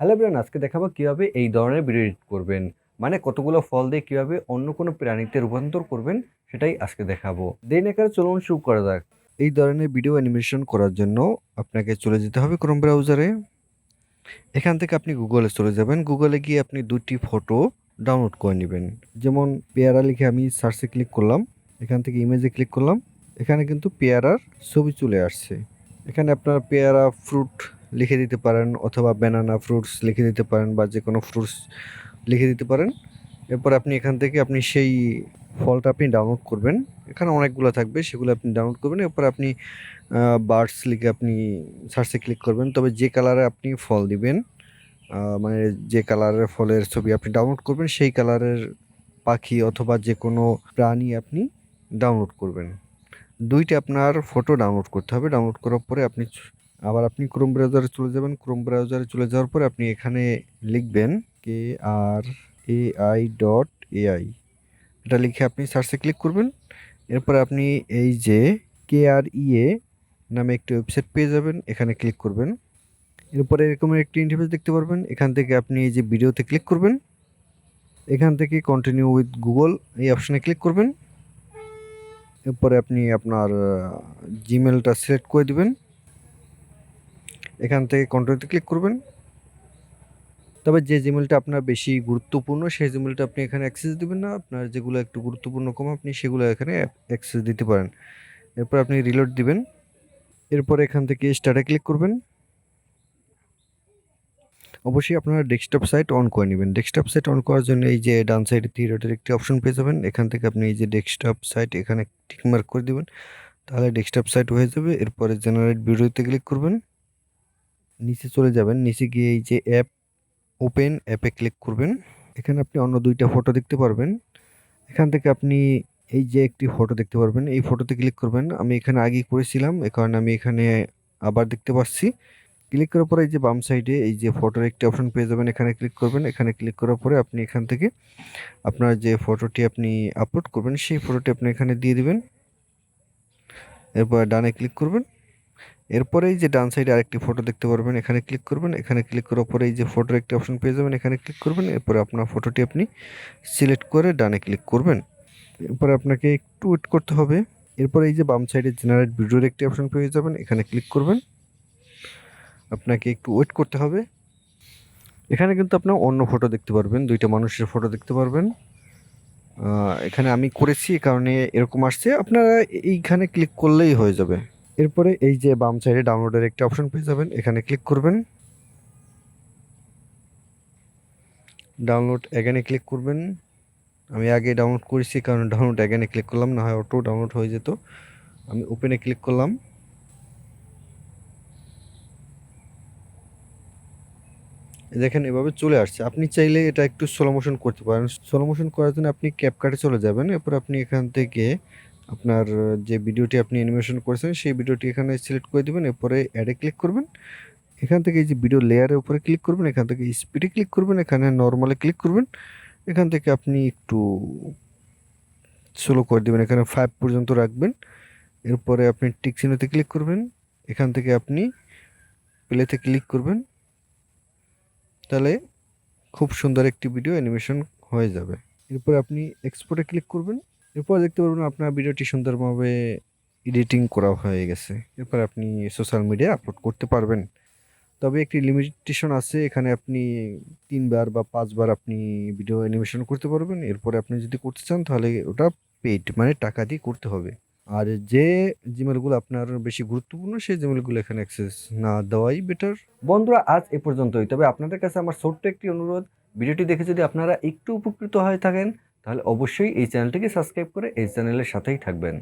Hello bran আজকে দেখাবো কীভাবে এই ধরনের ভিডিও করবেন। মানে কতগুলো ফল দিয়ে কীভাবে অন্য কোনো প্রাণীতে রূপান্তর করবেন, সেটাই আজকে দেখাবো। দেন এখানে চলুন শুরু করা যাক। এই ধরনের ভিডিও অ্যানিমেশন করার জন্য আপনাকে চলে যেতে হবে ক্রোম ব্রাউজারে এখান থেকে আপনি গুগলে চলে যাবেন। গুগলে গিয়ে আপনি দুটি ফটো ডাউনলোড করে নেবেন। যেমন পেয়ারা লিখে আমি সার্চে ক্লিক করলাম, এখান থেকে ইমেজে ক্লিক করলাম, এখানে কিন্তু পেয়ারার ছবি চলে আসছে। এখানে আপনার পেয়ারা ফ্রুট লিখে দিতে পারেন অথবা ব্যানানা ফ্রুটস লিখে দিতে পারেন বা যে কোনো ফ্রুটস লিখে দিতে পারেন। এরপর আপনি এখান থেকে আপনি সেই ফলটা আপনি ডাউনলোড করবেন। এখানে অনেকগুলো থাকবে, সেগুলো আপনি ডাউনলোড করবেন। এরপর আপনি বার্ডস লিখে আপনি সার্চে ক্লিক করবেন। তবে যে কালারে আপনি ফল দিবেন মানে যে কালারের ফলের ছবি আপনি ডাউনলোড করবেন, সেই কালারের পাখি অথবা যে কোনো প্রাণী আপনি ডাউনলোড করবেন। দুইটা আপনার ফটো ডাউনলোড করতে হবে। ডাউনলোড করার পরে আপনি আবার আপনি ক্রোম ব্রাউজারে চলে যাবেন। ক্রোম ব্রাউজারে চলে যাওয়ার পরে আপনি এখানে লিখবেন K R A I dot AI এটা লিখে আপনি সার্চে ক্লিক করবেন। এরপর আপনি এই যে কে আর ইএ নামে একটি ওয়েবসাইট পেয়ে যাবেন। এখানে ক্লিক করবেন। এরপরে এরকম একটি ইন্টারফেস দেখতে পারবেন। এখান থেকে আপনি এই যে ভিডিওতে ক্লিক করবেন। এখান থেকে কন্টিনিউ উইথ গুগল এই অপশানে ক্লিক করবেন। এরপরে আপনি আপনার জিমেলটা সিলেক্ট করে দিবেন। এখান থেকে কন্টিনিউতে ক্লিক করবেন। তবে যে জিমেলটা আপনার বেশি গুরুত্বপূর্ণ, সেই জিমেলটা আপনি এখানে অ্যাক্সেস দিবেন না। আপনার যেগুলো একটু গুরুত্বপূর্ণ কম, আপনি সেগুলো এখানে অ্যাক্সেস দিতে পারেন। এরপর আপনি রিলোড দিবেন। এরপর এখান থেকে স্টার্টে ক্লিক করবেন। অবশ্যই আপনারা ডেস্কটপ সাইট অন করে নেবেন। ডেস্কটপ সাইট অন করার জন্য এই যে ডান সাইডে ডটের একটি অপশন পেয়ে যাবেন। এখান থেকে আপনি এই যে ডেস্কটপ সাইট এখানে টিক মার্ক করে দিবেন। তাহলে ডেস্কটপ সাইট হয়ে যাবে। এরপরে জেনারেট ভিডিওতে ক্লিক করবেন। নিচে চলে যাবেন। নিচে গিয়ে এই যে অ্যাপ ওপেন অ্যাপে ক্লিক করবেন। এখানে আপনি অন্য দুইটা ফটো দেখতে পারবেন। এখান থেকে আপনি এই যে একটি ফটো দেখতে পারবেন। এই ফটোতে ক্লিক করবেন। আমি এখানে আগেই করেছিলাম। এ কারণে আমি এখানে আবার দেখতে পাচ্ছি। ক্লিক করার পরে এই যে বাম সাইডে এই যে ফটোর একটি অপশন পেয়ে যাবেন। এখানে ক্লিক করবেন। এখানে ক্লিক করার পরে আপনি এখান থেকে আপনার যে ফটোটি আপনি আপলোড করবেন, সেই ফটোটি আপনি এখানে দিয়ে দিবেন। এরপর ডানে ক্লিক করবেন। এরপরে এই যে ডান সাইডে আরেকটি ফটো দেখতে পারবেন, এখানে ক্লিক করবেন, এখানে ক্লিক করার পরে এই যে ফটোর একটি অপশন পেয়ে যাবেন, এখানে ক্লিক করবেন, এরপরে আপনার ফটোটি আপনি সিলেক্ট করে ডানে ক্লিক করবেন। এরপরে আপনাকে একটু ওয়েট করতে হবে, এরপরে এই যে বাম সাইডে জেনারেট ভিডিওর একটি অপশন পেয়ে যাবেন, এখানে ক্লিক করবেন। আপনাকে একটু ওয়েট করতে হবে। এখানে কিন্তু আপনার অন্য ফটো দেখতে পারবেন, দুইটা মানুষের ফটো দেখতে পারবেন। এখানে আমি করেছি কারণে এরকম আসছে, আপনারা এইখানে ক্লিক করলেই হয়ে যাবে। এরপরে এই যে বাম সাইডে ডাউনলোডের একটা অপশন পেয়ে যাবেন। এখানে ক্লিক করবেন। ডাউনলোড এখানে ক্লিক করবেন। আমি আগে ডাউনলোড করেছি, কারণ ডাউনলোড এখানে ক্লিক করলাম, না হয় অটো ডাউনলোড হয়ে যেত। আমি ওপেনে ক্লিক করলাম। দেখেন, এভাবে চলে আসছে। আপনি চাইলে এটা একটু স্লো মোশন করতে পারেন। স্লো মোশন করার জন্য আপনি ক্যাপকাটে চলে যাবেন। এরপর আপনি এখান থেকে আপনার যে ভিডিওটি আপনি অ্যানিমেশন করেছেন, সেই ভিডিওটি এখানে সিলেক্ট করে দেবেন, এরপরে অ্যাডে ক্লিক করবেন। এখান থেকে এই যে ভিডিও লেয়ারের উপরে ক্লিক করবেন, এখান থেকে স্পিডে ক্লিক করবেন, এখানে নর্মালে ক্লিক করবেন। এখান থেকে আপনি একটু স্লো করে দেবেন, এখানে ফাইভ পর্যন্ত রাখবেন। এরপরে আপনি টিক ক্লিক করবেন। এখান থেকে আপনি প্লেতে ক্লিক করবেন। তাহলে খুব সুন্দর একটি ভিডিও অ্যানিমেশন হয়ে যাবে। এরপর আপনি এক্সপোর্টে ক্লিক করবেন। এরপর দেখতে পারবেন আপনার ভিডিওটি সুন্দরভাবে এডিটিং করা হয়ে গেছে। এরপর আপনি সোশ্যাল মিডিয়ায় আপলোড করতে পারবেন। তবে একটি লিমিটেশন আছে, এখানে আপনি তিনবার বা পাঁচবার আপনি ভিডিও অ্যানিমেশন করতে পারবেন। এরপরে আপনি যদি করতে চান, তাহলে ওটা পেইড মানে টাকা দিয়ে করতে হবে। আর যে জিমেলগুলো আপনার বেশি গুরুত্বপূর্ণ, সেই জিমেলগুলো এখানে অ্যাক্সেস না দেওয়াই বেটার বন্ধুরা, আজ এ পর্যন্তই। তবে আপনাদের কাছে আমার ছোট্ট একটি অনুরোধ, ভিডিওটি দেখে যদি আপনারা একটু উপকৃত হয়ে থাকেন তাহলে অবশ্যই এই চ্যানেলটিকে সাবস্ক্রাইব করে এই চ্যানেলের সাথেই থাকবেন।